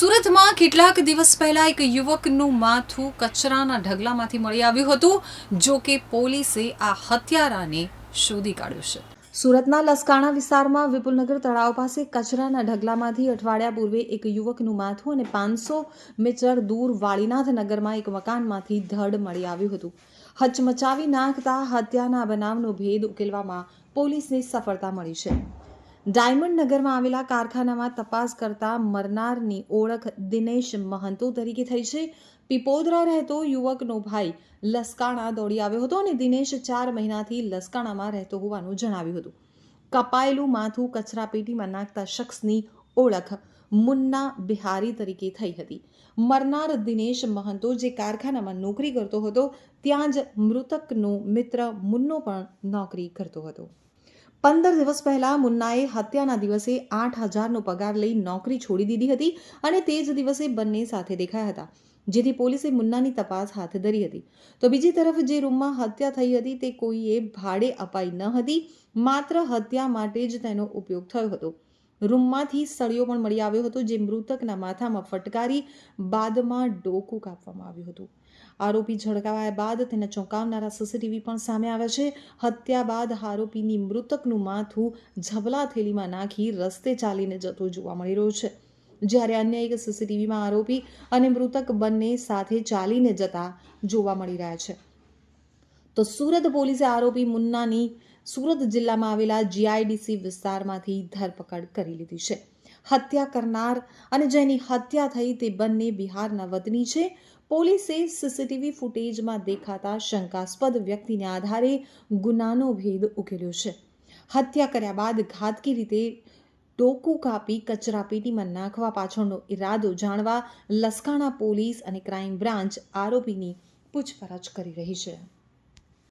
સુરતમાં કેટલાક દિવસ પહેલા એક યુવકનું માથું કચરાના ઢગલામાંથી મળી આવ્યું હતું, જો કે પોલીસે આ હત્યારાને શોધી કાઢ્યો છે. સુરતના લસકાણા વિસ્તારમાં વિપુલનગર તળાવ પાસે કચરાના ઢગલામાંથી અઠવાડિયા પૂર્વે એક યુવકનું માથું અને પાંચસો મીટર દૂર વાળીનાથ નગરમાં એક મકાનમાંથી ધડ મળી આવ્યું હતું. હચમચાવી નાખતા હત્યાના બનાવનો ભેદ ઉકેલવામાં પોલીસને સફળતા મળી છે. ડાયમંડ નગરમાં આવેલા કારખાનામાં તપાસ કરતા મરનારની ઓળખ દિનેશ મહંતો તરીકે થઈ છે. પીપોદરા રહેતો યુવકનો ભાઈ લસકાણા દોડી આવ્યો હતો અને દિનેશ ચાર મહિનાથી લસકાણામાં રહેતો હોવાનું જણાવ્યું હતું. કપાયેલું માથું કચરાપેટીમાં નાખતા શખ્સની ઓળખ મુન્ના બિહારી તરીકે થઈ હતી. મરનાર દિનેશ મહંતો જે કારખાનામાં નોકરી કરતો હતો, ત્યાં જ મૃતકનો મિત્ર મુન્નો પણ નોકરી કરતો હતો. પંદર દિવસ પહેલા મુન્નાએ હત્યાના દિવસે આઠ હજારનો પગાર લઈ નોકરી છોડી દીધી હતી અને તે જ દિવસે બંને સાથે દેખાયા હતા, જેથી પોલીસે મુન્નાની તપાસ હાથ ધરી હતી. તો બીજી તરફ જે રૂમમાં હત્યા થઈ હતી તે કોઈએ ભાડે અપાઈ ન હતી, માત્ર હત્યા માટે જ તેનો ઉપયોગ થયો હતો. રૂમમાંથી સળિયો પણ મળી આવ્યો હતો જે મૃતકના માથામાં ફટકારી બાદમાં ડોકું કાપવામાં આવ્યું હતું. આરોપી ઝડકાવાયા બાદ તેને ચોંકાવનારા સીસીટીવી પણ સામે આવ્યા છે. હત્યા બાદ આરોપીની મૃતકનું માથું ઝબલા થેલીમાં નાખી રસ્તે ચાલીને જતો જોવા મળી રહ્યો છે. જ્યારે અન્ય એક સીસીટીવીમાં આરોપી અને મૃતક બંને સાથે ચાલીને જતા જોવા મળી રહ્યા છે. તો સુરત પોલીસે આરોપી મુન્નાની સુરત જિલ્લામાં આવેલા જીઆઈડીસી વિસ્તારમાંથી ધરપકડ કરી લીધી છે. હત્યા કરનાર અને જેની હત્યા થઈ તે બંને બિહારના વતની છે. પોલીસે સીસીટીવી ફૂટેજમાં દેખાતા શંકાસ્પદ વ્યક્તિને આધારે ગુનાનો ભેદ ઉકેલ્યો છે. હત્યા કર્યા બાદ ઘાતકી રીતે ટોકું કાપી કચરાપેટીમાં નાખવા પાછળનો ઈરાદો જાણવા લસકાણા પોલીસ અને ક્રાઇમ બ્રાન્ચ આરોપીની પૂછપરછ કરી રહી છે.